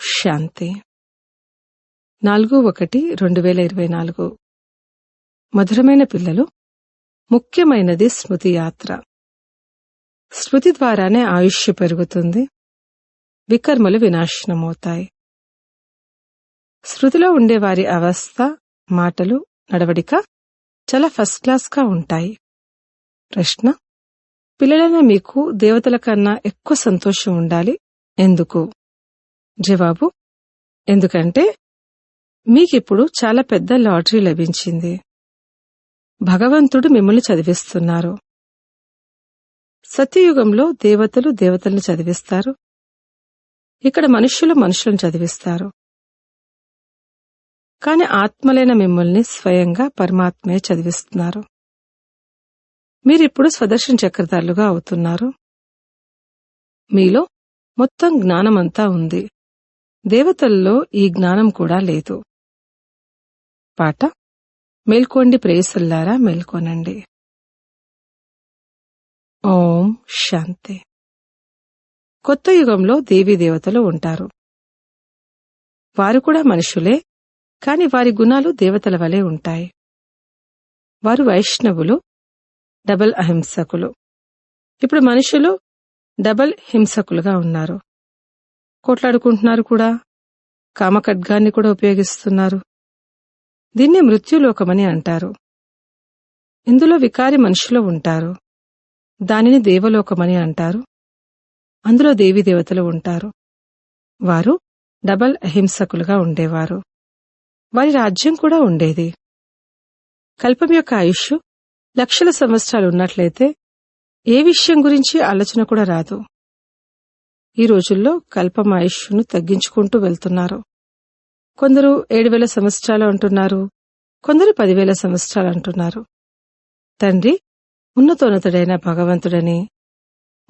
శాంతి. నాలుగు ఒకటి రెండు వేల ఇరవై నాలుగు. మధురమైన పిల్లలు ముఖ్యమైనది స్మృతి యాత్ర. స్మృతి ద్వారానే ఆయుష్ పెరుగుతుంది వికర్మలు వినాశనమవుతాయి. శృతిలో ఉండే వారి అవస్థ మాటలు నడవడిక చాలా ఫస్ట్ క్లాస్గా ఉంటాయి. ప్రశ్న పిల్లలైన మీకు దేవతల కన్నా ఎక్కువ సంతోషం ఉండాలి? ఎందుకు? జవాబు ఎందుకంటే మీకిప్పుడు చాలా పెద్ద లాటరీ లభించింది. భగవంతుడు మిమ్మల్ని చదివిస్తున్నారు. సత్యయుగంలో దేవతలు దేవతల్ని చదివిస్తారు. ఇక్కడ మనుష్యులు మనుషులను చదివిస్తారు. కాని ఆత్మలైన మిమ్మల్ని స్వయంగా పరమాత్మే చదివిస్తున్నారు. మీరిప్పుడు స్వదర్శన చక్రధారులుగా అవుతున్నారు. మీలో మొత్తం జ్ఞానమంతా ఉంది. దేవతల్లో ఈ జ్ఞానం కూడా లేదు. పాట? మేల్కోండి ప్రేయసుల్లారా మేల్కోనండి. ఓం శాంతి. కొత్త యుగంలో దేవీ దేవతలు ఉంటారు. వారు కూడా మనుషులే కాని వారి గుణాలు దేవతల వలె ఉంటాయి. వారు వైష్ణవులు డబల్ అహింసకులు. ఇప్పుడు మనుషులు డబల్ హింసకులుగా ఉన్నారు. కొట్లాడుకుంటున్నారు కూడా. కామఖడ్గాన్ని కూడా ఉపయోగిస్తున్నారు. దీన్ని మృత్యులోకమని అంటారు. ఇందులో వికారి మనుషులు ఉంటారు. దానిని దేవలోకమని అంటారు. అందులో దేవతలు ఉంటారు. వారు డబల్ అహింసకులుగా ఉండేవారు. వారి రాజ్యం కూడా ఉండేది. కల్పం యొక్క ఆయుష్ లక్షల సంవత్సరాలు ఉన్నట్లయితే ఏ విషయం గురించి ఆలోచన కూడా రాదు. ఈ రోజుల్లో కల్పమాయుష్ను తగ్గించుకుంటూ వెళ్తున్నారు. కొందరు ఏడు వేల సంవత్సరాలు అంటున్నారు. కొందరు పదివేల సంవత్సరాలు అంటున్నారు. తండ్రి ఉన్నతోన్నతుడైన భగవంతుడని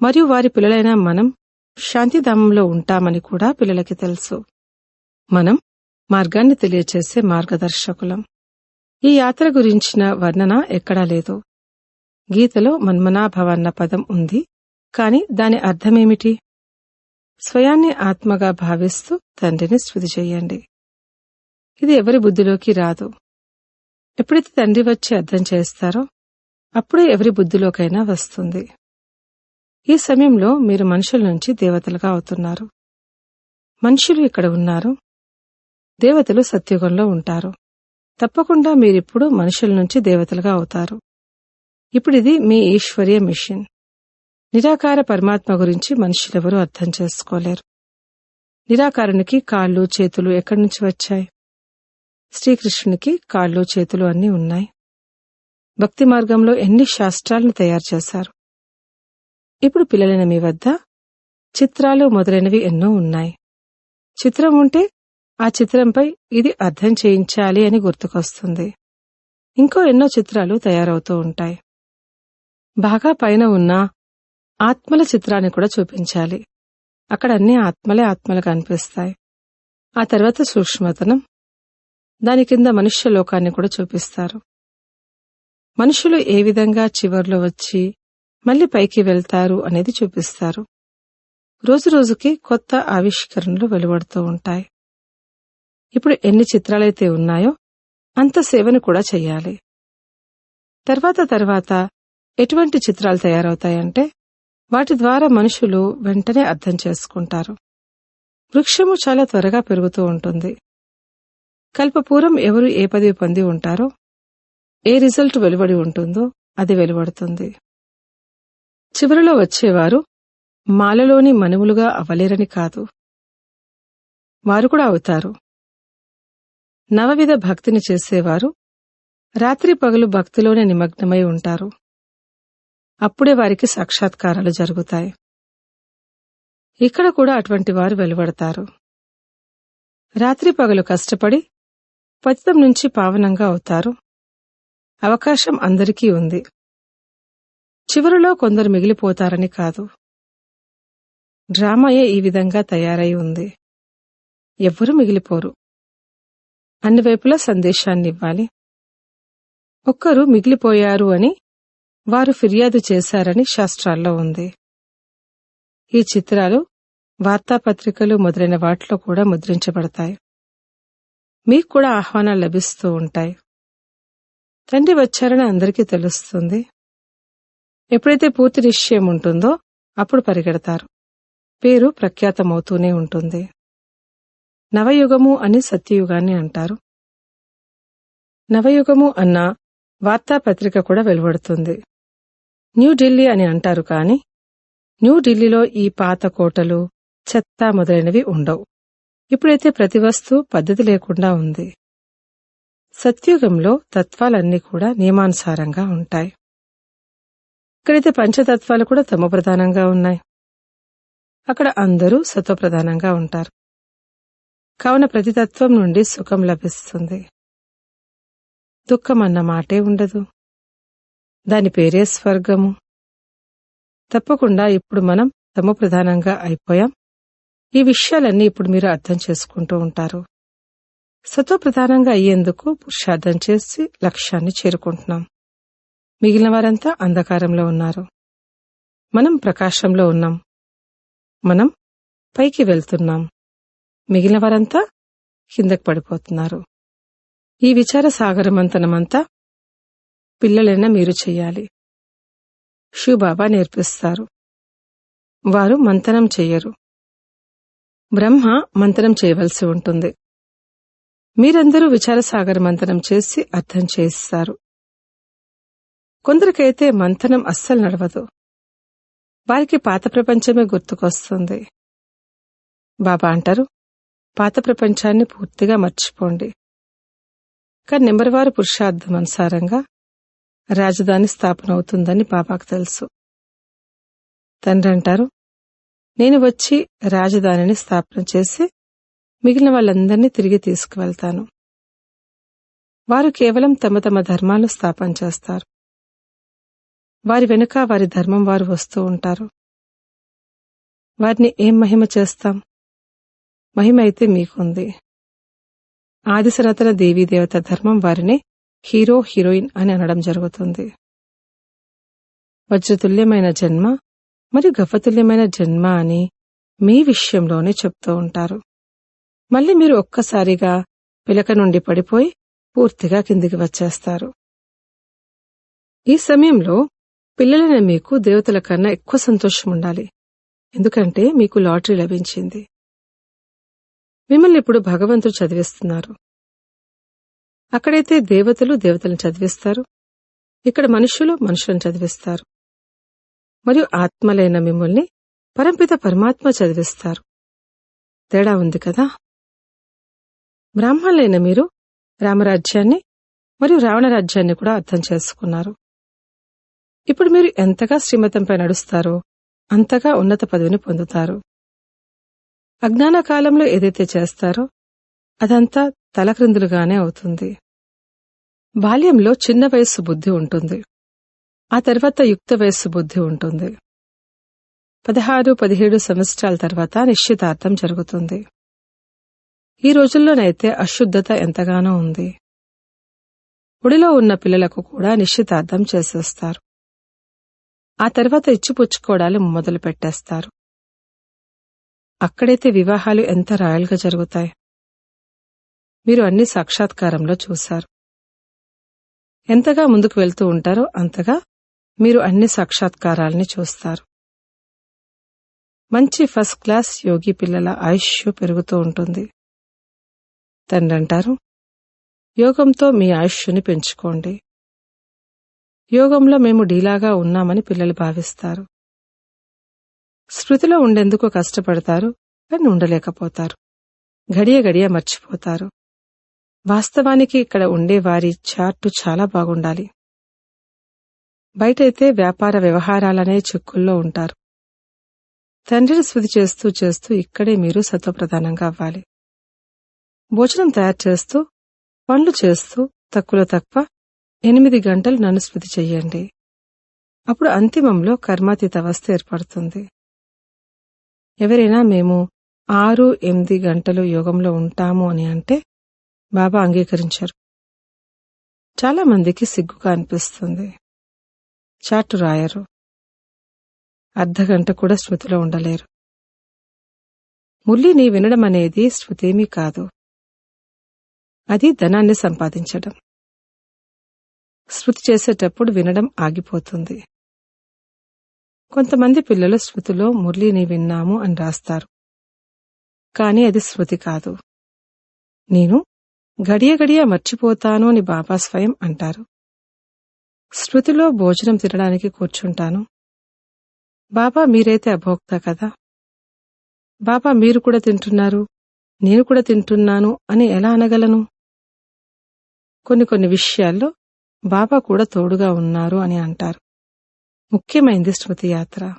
మరియు వారి పిల్లలైన మనం శాంతిధామంలో ఉంటామని కూడా పిల్లలకి తెలుసు. మనం మార్గాన్ని తెలియచేసే మార్గదర్శకులం. ఈ యాత్ర గురించిన వర్ణన ఎక్కడా లేదు. గీతలో మన్మనాభవన్న పదం ఉంది. కాని దాని అర్థమేమిటి? స్వయాన్ని ఆత్మగా భావిస్తూ తండ్రిని స్థుతి చేయండి. ఇది ఎవరి బుద్ధిలోకి రాదు. ఎప్పుడైతే తండ్రి వచ్చి అర్థం చేస్తారో అప్పుడే ఎవరి బుద్ధిలోకైనా వస్తుంది. ఈ సమయంలో మీరు మనుషుల నుంచి దేవతలుగా అవుతున్నారు. మనుషులు ఇక్కడ ఉన్నారు. దేవతలు సత్యుగంలో ఉంటారు. తప్పకుండా మీరిప్పుడు మనుషుల నుంచి దేవతలుగా అవుతారు. ఇప్పుడిది మీ ఈశ్వర్య మిషన్. నిరాకార పరమాత్మ గురించి మనుషులెవరూ అర్థం చేసుకోలేరు. నిరాకారునికి కాళ్ళు చేతులు ఎక్కడి నుంచి వచ్చాయి? శ్రీకృష్ణునికి కాళ్ళు చేతులు అన్నీ ఉన్నాయి. భక్తి మార్గంలో ఎన్ని శాస్త్రాలను తయారు చేశారు? ఇప్పుడు పిల్లలైన మీ వద్ద చిత్రాలు మొదలైనవి ఎన్నో ఉన్నాయి. చిత్రం ఉంటే ఆ చిత్రంపై ఇది అర్థం చేయించాలి అని గుర్తుకొస్తుంది. ఇంకో ఎన్నో చిత్రాలు తయారవుతూ ఉంటాయి. బాగా పైన ఉన్న ఆత్మల చిత్రాన్ని కూడా చూపించాలి. అక్కడ అన్ని ఆత్మలే ఆత్మలు కనిపిస్తాయి ఆ తర్వాత సూక్ష్మతనం. దాని కింద మనుష్య లోకాన్ని కూడా చూపిస్తారు. మనుషులు ఏ విధంగా చివర్లో వచ్చి మళ్ళీ పైకి వెళ్తారు అనేది చూపిస్తారు. రోజురోజుకి కొత్త ఆవిష్కరణలు వెలువడుతూ ఉంటాయి. ఇప్పుడు ఎన్ని చిత్రాలైతే ఉన్నాయో అంత సేవను కూడా చెయ్యాలి తర్వాత తర్వాత ఎటువంటి చిత్రాలు తయారవుతాయంటే వాటి ద్వారా మనుషులు వెంటనే అర్థం చేసుకుంటారు. వృక్షము చాలా త్వరగా పెరుగుతూ ఉంటుంది. కల్పపూర్వం ఎవరు ఏ పదవి పొంది ఉంటారో ఏ రిజల్ట్ వెలువడి ఉంటుందో అది వెలువడుతుంది. చివరిలో వచ్చేవారు మాలలోని మనువులుగా అవ్వలేరని కాదు. వారు కూడా అవుతారు. నవవిధ భక్తిని చేసేవారు రాత్రి పగలు భక్తిలోనే నిమగ్నమై ఉంటారు. అప్పుడే వారికి సాక్షాత్కారాలు జరుగుతాయి. ఇక్కడ కూడా అటువంటి వారు వెలువడతారు. రాత్రి పగలు కష్టపడి పతితం నుంచి పావనంగా అవుతారు. అవకాశం అందరికీ ఉంది. చివరిలో కొందరు మిగిలిపోతారని కాదు. డ్రామాయే ఈ విధంగా తయారై ఉంది. ఎవ్వరూ మిగిలిపోరు. అన్ని వైపులా సందేశాన్ని ఇవ్వాలి. ఒక్కరు మిగిలిపోయారు అని వారు ఫిర్యాదు చేశారని శాస్త్రాల్లో ఉంది. ఈ చిత్రాలు వార్తాపత్రికలు మొదలైన వాటిలో కూడా ముద్రించబడతాయి. మీకు కూడా ఆహ్వానాలు లభిస్తూ ఉంటాయి. తండ్రి వచ్చారని అందరికీ తెలుస్తుంది. ఎప్పుడైతే పూర్తి నిశ్చయం ఉంటుందో అప్పుడు పరిగెడతారు. పేరు ప్రఖ్యాతమవుతూనే ఉంటుంది. నవయుగము అని సత్యయుగాన్ని అంటారు. నవయుగము అన్న వార్తాపత్రిక కూడా వెలువడుతుంది. న్యూఢిల్లీ అని అంటారు కాని న్యూఢిల్లీలో ఈ పాత కోటలు చెత్త మొదలైనవి ఉండవు. ఇప్పుడైతే ప్రతి వస్తువు పద్ధతి లేకుండా ఉంది. సత్యుగంలో తత్వాలన్నీ కూడా నియమానుసారంగా ఉంటాయి. ఇక్కడైతే పంచతత్వాలు కూడా తమ ప్రధానంగా ఉన్నాయి. అక్కడ అందరూ సత్వప్రధానంగా ఉంటారు. కావున ప్రతి తత్వం నుండి సుఖం లభిస్తుంది. దుఃఖం అన్న మాటే ఉండదు. దాని పేరే స్వర్గము. తప్పకుండా ఇప్పుడు మనం తమ ప్రధానంగా అయిపోయాం. ఈ విషయాలన్నీ ఇప్పుడు మీరు అర్థం చేసుకుంటూ ఉంటారు. సత్వ ప్రధానంగా అయ్యేందుకు పురుషార్థం చేసి లక్ష్యాన్ని చేరుకుంటున్నాం. మిగిలిన వారంతా అంధకారంలో ఉన్నారు. మనం ప్రకాశంలో ఉన్నాం. మనం పైకి వెళ్తున్నాం. మిగిలిన వారంతా కిందకి పడిపోతున్నారు. ఈ విచార సాగరమంతనమంతా పిల్లలైనా మీరు చెయ్యాలి శివబాబా నేర్పిస్తారు. వారు మంతనం చెయ్యరు బ్రహ్మ మంతనం చేయవలసి ఉంటుంది. మీరందరూ విచారసాగర మంతనం చేసి అర్థం చేస్తారు. కొందరికైతే మంతనం అస్సలు నడవదు. వారికి పాత ప్రపంచమే గుర్తుకొస్తుంది. బాబా అంటారు పాత ప్రపంచాన్ని పూర్తిగా మర్చిపోండి. కానీ నెంబర్ వారు పురుషార్థం అనుసారంగా రాజధాని స్థాపన అవుతుందని బాబాకు తెలుసు. తండ్రి అంటారు నేను వచ్చి రాజధానిని స్థాపన చేసి మిగిలిన వాళ్ళందరినీ తిరిగి తీసుకువెళ్తాను. వారు కేవలం తమ తమ ధర్మాలు స్థాపన చేస్తారు. వారి వెనుక వారి ధర్మం వారు వస్తూ ఉంటారు. వారిని ఏం మహిమ చేస్తాం? మహిమ అయితే మీకుంది. ఆది సనాతన దేవత ధర్మం వారిని హీరో హీరోయిన్ అని అనడం జరుగుతుంది. వజ్రతుల్యమైన జన్మ మరియు గఫతుల్యమైన జన్మ అని మీ విషయంలోనే చెప్తూ ఉంటారు. మళ్ళీ మీరు ఒక్కసారిగా పిలక నుండి పడిపోయి పూర్తిగా కిందికి వచ్చేస్తారు. ఈ సమయంలో పిల్లలైన మీకు దేవతల కన్నా ఎక్కువ సంతోషం ఉండాలి. ఎందుకంటే మీకు లాటరీ లభించింది. మిమ్మల్ని ఇప్పుడు భగవంతుడు చదివిస్తున్నారు. అక్కడైతే దేవతలు దేవతలను చదివిస్తారు. ఇక్కడ మనుషులు మనుషులను చదివిస్తారు. మరియు ఆత్మలైన మిమ్మల్ని పరంపిత పరమాత్మ చదివిస్తారు. తేడా ఉంది కదా? బ్రాహ్మణులైన మీరు రామరాజ్యాన్ని మరియు రావణ రాజ్యాన్ని కూడా అర్థం చేసుకున్నారు. ఇప్పుడు మీరు ఎంతగా శ్రీమతంపై నడుస్తారో అంతగా ఉన్నత పదవిని పొందుతారు. అజ్ఞాన కాలంలో ఏదైతే చేస్తారో అదంతా తలక్రిందులుగానే అవుతుంది. బాల్యంలో చిన్న వయస్సు బుద్ధి ఉంటుంది. ఆ తర్వాత యుక్త వయస్సు బుద్ధి ఉంటుంది. పదహారు పదిహేడు సంవత్సరాల తర్వాత నిశ్చితార్థం జరుగుతుంది. ఈ రోజుల్లోనైతే అశుద్ధత ఎంతగానో ఉంది. ఒడిలో ఉన్న పిల్లలకు కూడా నిశ్చితార్థం చేసేస్తారు. ఆ తర్వాత ఇచ్చిపుచ్చుకోవడాలు మొదలు పెట్టేస్తారు. అక్కడైతే వివాహాలు ఎంత రాయల్గా జరుగుతాయి. మీరు అన్ని సాక్షాత్కారంలో చూశారు. ఎంతగా ముందుకు వెళ్తూ ఉంటారో అంతగా మీరు అన్ని సాక్షాత్కారాల్ని చూస్తారు. మంచి ఫస్ట్ క్లాస్ యోగి పిల్లల ఆయుష్ పెరుగుతూ ఉంటుంది. తండ్రి అంటారు యోగంతో మీ ఆయుష్ని పెంచుకోండి. యోగంలో మేము డీలాగా ఉన్నామని పిల్లలు భావిస్తారు. స్మృతిలో ఉండేందుకు కష్టపడతారు కానీ ఉండలేకపోతారు. గడియ గడియ మర్చిపోతారు. వాస్తవానికి ఇక్కడ ఉండే వారి చార్టు చాలా బాగుండాలి. బయటైతే వ్యాపార వ్యవహారాలనే చిక్కుల్లో ఉంటారు. తండ్రిని స్మృతి చేస్తూ చేస్తూ ఇక్కడే మీరు సత్వప్రధానంగా అవ్వాలి. భోజనం తయారు చేస్తూ పనులు చేస్తూ తక్కువలో తక్కువ ఎనిమిది గంటలు నన్ను స్మృతి చెయ్యండి. అప్పుడు అంతిమంలో కర్మాతీత అవస్థ ఏర్పడుతుంది. ఎవరైనా మేము ఆరు ఎనిమిది గంటలు యోగంలో ఉంటాము అని అంటే బాబా అంగీకరించారు. చాలా మందికి సిగ్గుగా అనిపిస్తుంది. చాటు రాయరు. అర్ధగంట కూడా స్మృతిలో ఉండలేరు. ముల్లిని వినడం అనేది శృతేమీ కాదు. అది ధనాన్ని సంపాదించడం. శృతి చేసేటప్పుడు వినడం ఆగిపోతుంది. కొంతమంది పిల్లలు శృతిలో మురళిని విన్నాము అని రాస్తారు. కాని అది శృతి కాదు. నేను గడియ గడియ మర్చిపోతాను అని బాబా స్వయం అంటారు. శృతిలో భోజనం తినడానికి కూర్చుంటాను. బాబా మీరైతే అభోక్త కదా. బాబా మీరు కూడా తింటున్నారు నేను కూడా తింటున్నాను అని ఎలా అనగలను? కొన్ని కొన్ని విషయాల్లో బాబా కూడా తోడుగా ఉన్నారు అని అంటారు. ముఖ్యమైంది శృతి యాత్ర.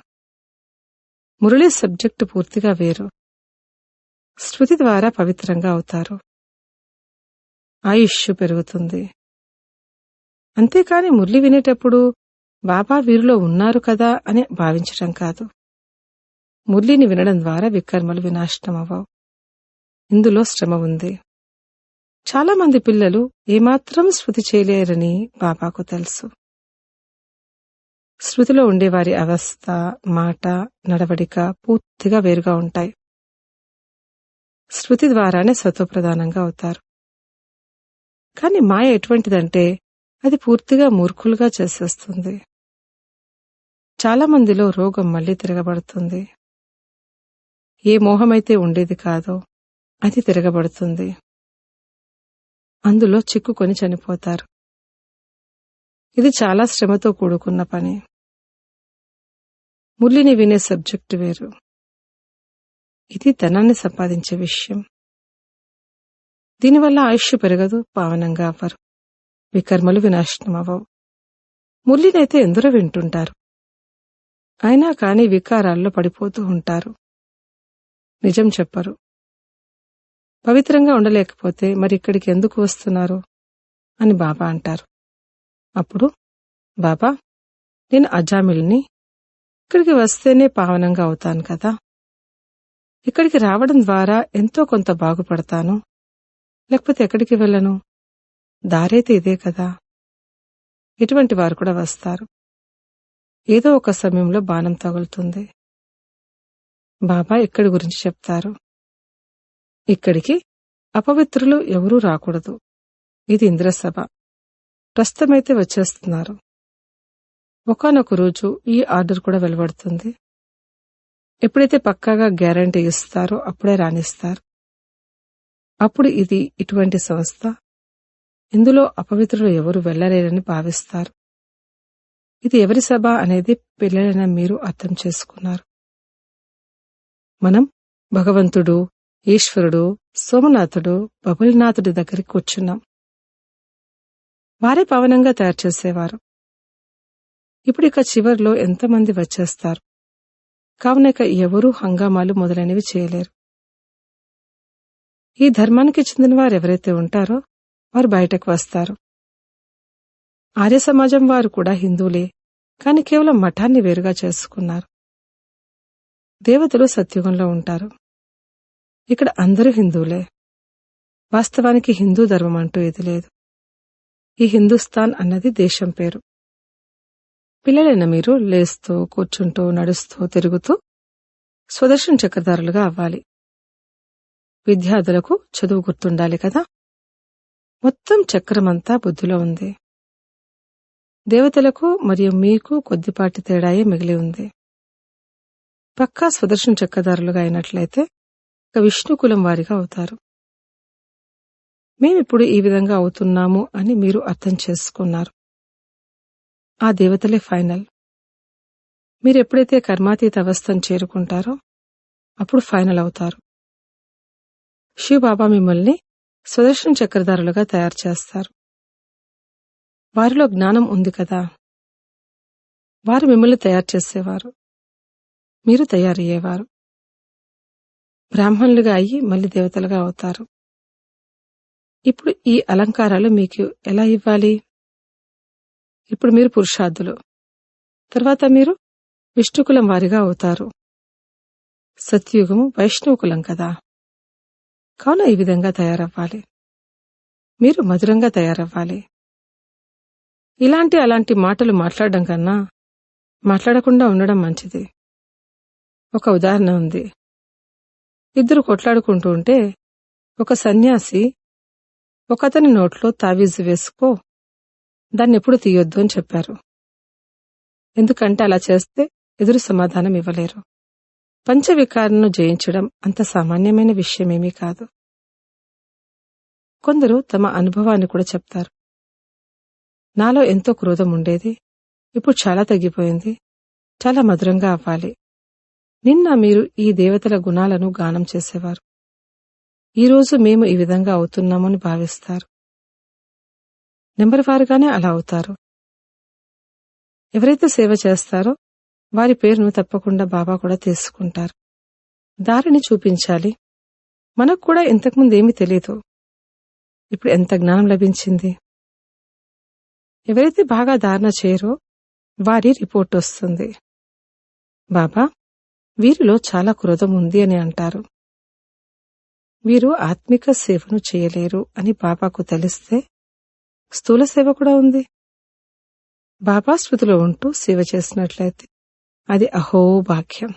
మురళి సబ్జెక్టు పూర్తిగా వేరు. శృతి ద్వారా పవిత్రంగా అవుతారు. ఆయుష్ పెరుగుతుంది. అంతేకాని మురళి వినేటప్పుడు బాబా వీరిలో ఉన్నారు కదా అని భావించటం కాదు. మురళిని వినడం ద్వారా వికర్మలు వినాశనమవ్వవు. ఇందులో శ్రమ ఉంది. చాలా మంది పిల్లలు ఏమాత్రం శృతి చేయలేరని బాబాకు తెలుసు. శృతిలో ఉండేవారి అవస్థ మాట నడవడిక పూర్తిగా వేరుగా ఉంటాయి. శృతి ద్వారానే సత్వప్రధానంగా అవుతారు. కాని మాయ ఎటువంటిదంటే అది పూర్తిగా మూర్ఖులుగా చేసేస్తుంది. చాలా మందిలో రోగం మళ్ళీ తిరగబడుతుంది. ఏ మోహమైతే ఉండేది కాదో అది తిరగబడుతుంది. అందులో చిక్కుకొని చనిపోతారు. ఇది చాలా శ్రమతో కూడుకున్న పని. మురళిని వినే సబ్జెక్టు వేరు. ఇది ధనాన్ని సంపాదించే విషయం. దీనివల్ల ఆయుష్ పెరగదు పావనంగా అవ్వరు. వికర్మలు వినాశనమవవు మురళినైతే ఎందరో వింటుంటారు. అయినా కాని వికారాల్లో పడిపోతూ ఉంటారు. నిజం చెప్పరు. పవిత్రంగా ఉండలేకపోతే మరి ఇక్కడికి ఎందుకు వస్తున్నారు? అని బాబా అంటారు. అప్పుడు బాబా నేను అజామిల్ని ఇక్కడికి వస్తేనే పావనంగా అవుతాను కదా? ఇక్కడికి రావడం ద్వారా ఎంతో కొంత బాగుపడతాను. లేకపోతే ఎక్కడికి వెళ్ళను? దారైతే ఇదే కదా. ఇటువంటి వారు కూడా వస్తారు. ఏదో ఒక సమయంలో బాణం తగులుతుంది. బాబా ఇక్కడి గురించి చెప్తారు? ఇక్కడికి అపవిత్రులు ఎవరూ రాకూడదు. ఇది ఇంద్రసభ. ప్రస్తుతమైతే వచ్చేస్తున్నారు. ఒకనొక రోజు ఈ ఆర్డర్ కూడా వెలువడుతుంది. ఎప్పుడైతే పక్కాగా గ్యారంటీ ఇస్తారో అప్పుడే రాణిస్తారు. అప్పుడు ఇది ఇటువంటి సంస్థ. ఇందులో అపవిత్రులు ఎవరు వెళ్ళలేరని భావిస్తారు. ఇది ఎవరి సభ అనేది పిల్లలైన మీరు అర్థం చేసుకున్నారు. మనం భగవంతుడు ఈశ్వరుడు సోమనాథుడు బబుల్నాథుడి దగ్గరికి కూర్చున్నాం. వారే పవనంగా తయారు చేసేవారు. ఇప్పుడు ఇక చివర్లో ఎంతమంది వచ్చేస్తారు? కావున ఇక ఎవరూ హంగామాలు మొదలైనవి చేయలేరు. ఈ ధర్మానికి చెందిన వారు ఎవరైతే ఉంటారో వారు బయటకు వస్తారు. ఆర్య సమాజం వారు కూడా హిందువులే కాని కేవలం మఠాన్ని వేరుగా చేసుకున్నారు. దేవతలు సత్యుగంలో ఉంటారు. ఇక్కడ అందరూ హిందువులే. వాస్తవానికి హిందూ ధర్మం అంటూ ఇది లేదు. ఈ హిందుస్థాన్ అన్నది దేశం పేరు. పిల్లలైన మీరు లేస్తూ కూర్చుంటూ నడుస్తూ తిరుగుతూ స్వదర్శన చక్రధారులుగా అవ్వాలి. విద్యార్థులకు చదువు గుర్తుండాలి కదా? మొత్తం చక్రమంతా బుద్ధిలో ఉంది. దేవతలకు మరియు మీకు కొద్దిపాటి తేడాయే మిగిలి ఉంది. పక్కా స్వదర్శన చక్రధారులుగా అయినట్లయితే ఒక విష్ణుకులం వారిగా అవుతారు. మేమిప్పుడు ఈ విధంగా అవుతున్నాము అని మీరు అర్థం చేసుకున్నారు. ఆ దేవతలే ఫైనల్. మీరు ఎప్పుడైతే కర్మాతీత అవస్థను చేరుకుంటారో అప్పుడు ఫైనల్ అవుతారు. శివబాబా మిమ్మల్ని సుదర్శన చక్రధారులుగా తయారు చేస్తారు. వారిలో జ్ఞానం ఉంది కదా. వారు మిమ్మల్ని తయారు చేసేవారు. మీరు తయారయ్యేవారు. బ్రాహ్మణులుగా అయ్యి మళ్ళీ దేవతలుగా అవుతారు. ఇప్పుడు ఈ అలంకారాలు మీకు ఎలా ఇవ్వాలి? ఇప్పుడు మీరు పురుషార్థులు. తర్వాత మీరు విష్ణుకులం వారిగా అవుతారు. సత్యుగము వైష్ణవకులం కదా. కావున ఈ విధంగా తయారవ్వాలి. మీరు మధురంగా తయారవ్వాలి. ఇలాంటి అలాంటి మాటలు మాట్లాడడం కన్నా మాట్లాడకుండా ఉండడం మంచిది. ఒక ఉదాహరణ ఉంది. ఇద్దరు కొట్లాడుకుంటూ ఉంటే ఒక సన్యాసి ఒకతని నోట్లో తావీజు వేసుకో దాన్ని ఎప్పుడు తీయొద్దు అని చెప్పారు. ఎందుకంటే అలా చేస్తే ఎదురు సమాధానం ఇవ్వలేరు. పంచవికారను జయించడం అంత సామాన్యమైన విషయమేమీ కాదు. కొందరు తమ అనుభవాన్ని కూడా చెప్తారు. నాలో ఎంతో క్రోధం ఉండేది. ఇప్పుడు చాలా తగ్గిపోయింది. చాలా మధురంగా అవ్వాలి. నిన్న మీరు ఈ దేవతల గుణాలను గానం చేసేవారు. ఈరోజు మేము ఈ విధంగా అవుతున్నామని భావిస్తారు. నెంబర్ వారుగానే అలా అవుతారు. ఎవరైతే సేవ చేస్తారో వారి పేరును తప్పకుండా బాబా కూడా తీసుకుంటారు. దారిని చూపించాలి. మనకు కూడా ఇంతకుముందు ఏమీ తెలియదు ఇప్పుడు ఎంత జ్ఞానం లభించింది? ఎవరైతే బాగా ధారణ చేయరో వారి రిపోర్ట్ వస్తుంది. బాబా వీరిలో చాలా క్రోధం ఉంది అని అంటారు. వీరు ఆత్మిక సేవను చేయలేరు అని బాబాకు తెలిస్తే స్థూల సేవ కూడా ఉంది. బాబా స్మృతిలో ఉంటూ సేవ చేసినట్లయితే అది అహో భాగ్యం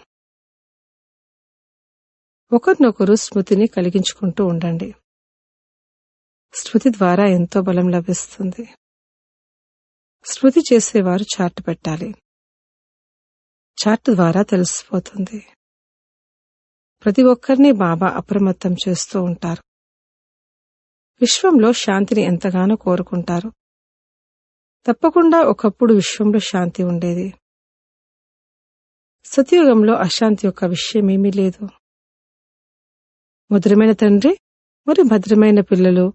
ఒకరినొకరు స్మృతిని కలిగించుకుంటూ ఉండండి. స్మృతి ద్వారా ఎంతో బలం లభిస్తుంది. స్మృతి చేసేవారు చార్ట్ పెట్టాలి. చార్ట్ ద్వారా తెలిసిపోతుంది. ప్రతి ఒక్కరిని బాబా అప్రమత్తం చేస్తూ ఉంటారు. విశ్వంలో శాంతిని ఎంతగానో కోరుకుంటారు. తప్పకుండా ఒకప్పుడు విశ్వంలో శాంతి ఉండేది. సతయుగంలో అశాంతి యొక్క విషయం ఏమీ లేదు. మధురమైన తండ్రి మరి భద్రమైన పిల్లలు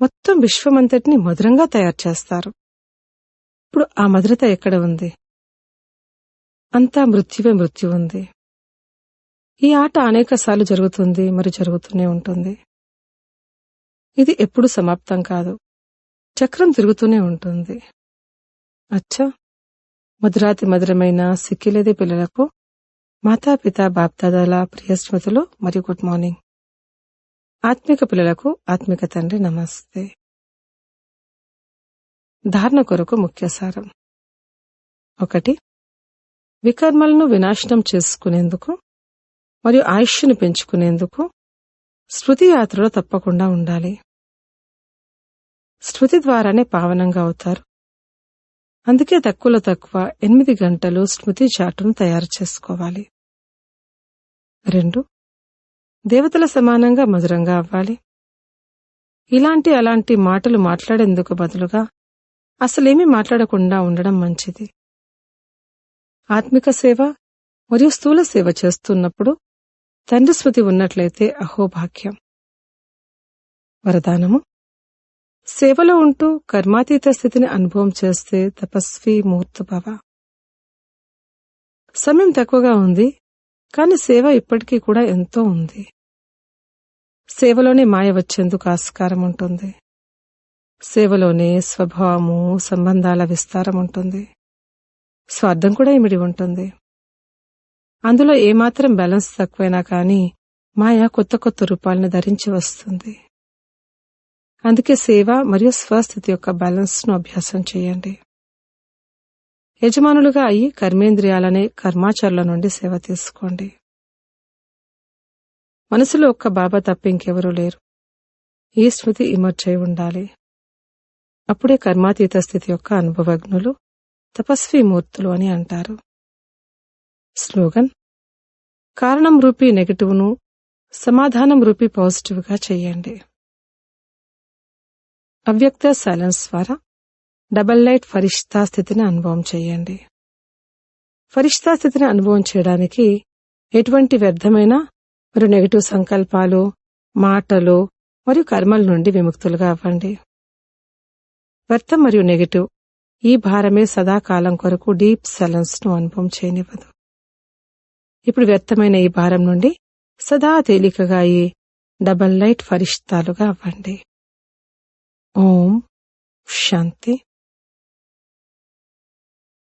మొత్తం విశ్వమంతటిని మధురంగా తయారు చేస్తారు. ఇప్పుడు ఆ మధురత ఎక్కడ ఉంది? అంతా మృత్యువే మృత్యు ఉంది. ఈ ఆట అనేక సార్లు జరుగుతుంది మరి జరుగుతూనే ఉంటుంది. ఇది ఎప్పుడు సమాప్తం కాదు. చక్రం తిరుగుతూనే ఉంటుంది. అచ్చా! మధురాతి మధురమైన సిక్కిలేది పిల్లలకు మాతాపిత బాప్దాదాల ప్రియ స్మృతులు మరియు గుడ్ మార్నింగ్. ఆత్మిక పిల్లలకు ఆత్మిక తండ్రి నమస్తే. ధారణ కొరకు ముఖ్య సారం. ఒకటి వికర్మలను వినాశనం చేసుకునేందుకు మరియు ఆయుష్ను పెంచుకునేందుకు స్మృతి యాత్రలో తప్పకుండా ఉండాలి. స్మృతి ద్వారానే పావనంగా అవుతారు. అందుకే తక్కువలో తక్కువ ఎనిమిది గంటలు స్మృతి చాటును తయారు చేసుకోవాలి. రెండు. దేవతల సమానంగా మధురంగా అవ్వాలి. ఇలాంటి అలాంటి మాటలు మాట్లాడేందుకు బదులుగా అసలేమీ మాట్లాడకుండా ఉండడం మంచిది. ఆత్మిక సేవ మరియు స్థూల సేవ చేస్తున్నప్పుడు తండ్రి స్మృతి ఉన్నట్లయితే అహోభాగ్యం. వరదానము. సేవలో ఉంటూ కర్మాతీత స్థితిని అనుభవం చేస్తే తపస్వి మూర్తభవ సమయం తక్కువగా ఉంది కానీ సేవ ఇప్పటికీ కూడా ఎంతో ఉంది. సేవలోనే మాయ వచ్చేందుకు ఆస్కారం ఉంటుంది. సేవలోనే స్వభావము సంబంధాల విస్తారం ఉంటుంది. స్వార్థం కూడా ఇమిడి ఉంటుంది. అందులో ఏమాత్రం బ్యాలెన్స్ తక్కువైనా కానీ మాయ కొత్త కొత్త రూపాలను ధరించి వస్తుంది. అందుకే సేవ మరియు స్వస్థితి యొక్క బ్యాలెన్స్ను అభ్యాసం చేయండి. యజమానులుగా అయి కర్మేంద్రియాలనే కర్మాచరుల నుండి సేవ తీసుకోండి. మనసులో ఒక్క బాబా తప్ప ఇంకెవరూ లేరు. ఈ స్మృతి ఇమర్చై ఉండాలి. అప్పుడే కర్మాతీత స్థితి యొక్క అనుభవజ్ఞులు తపస్వి మూర్తులు అని అంటారు. స్లోగన్ కారణం రూపీ నెగటివ్ను సమాధానం రూపీ పాజిటివ్గా చేయండి. అవ్యక్త సైలెన్స్ ద్వారా డబల్ లైట్ ఫరిష్తా స్థితిని అనుభవం చేయండి. ఫరిష్తా స్థితిని అనుభవం చేయడానికి ఎటువంటి వ్యర్థమైన మరియు నెగటివ్ సంకల్పాలు మాటలు మరియు కర్మల నుండి విముక్తులుగా అవ్వండి. వ్యర్థం మరియు నెగటివ్ ఈ భారమే సదాకాలం కొరకు డీప్ సైలెన్స్ను అనుభవం చేయనివ్వదు. ఇప్పుడు వ్యర్థమైన ఈ భారం నుండి సదా తేలికగా ఈ డబల్ లైట్ ఫరిష్తాలుగా అవ్వండి. ఓం శాంతి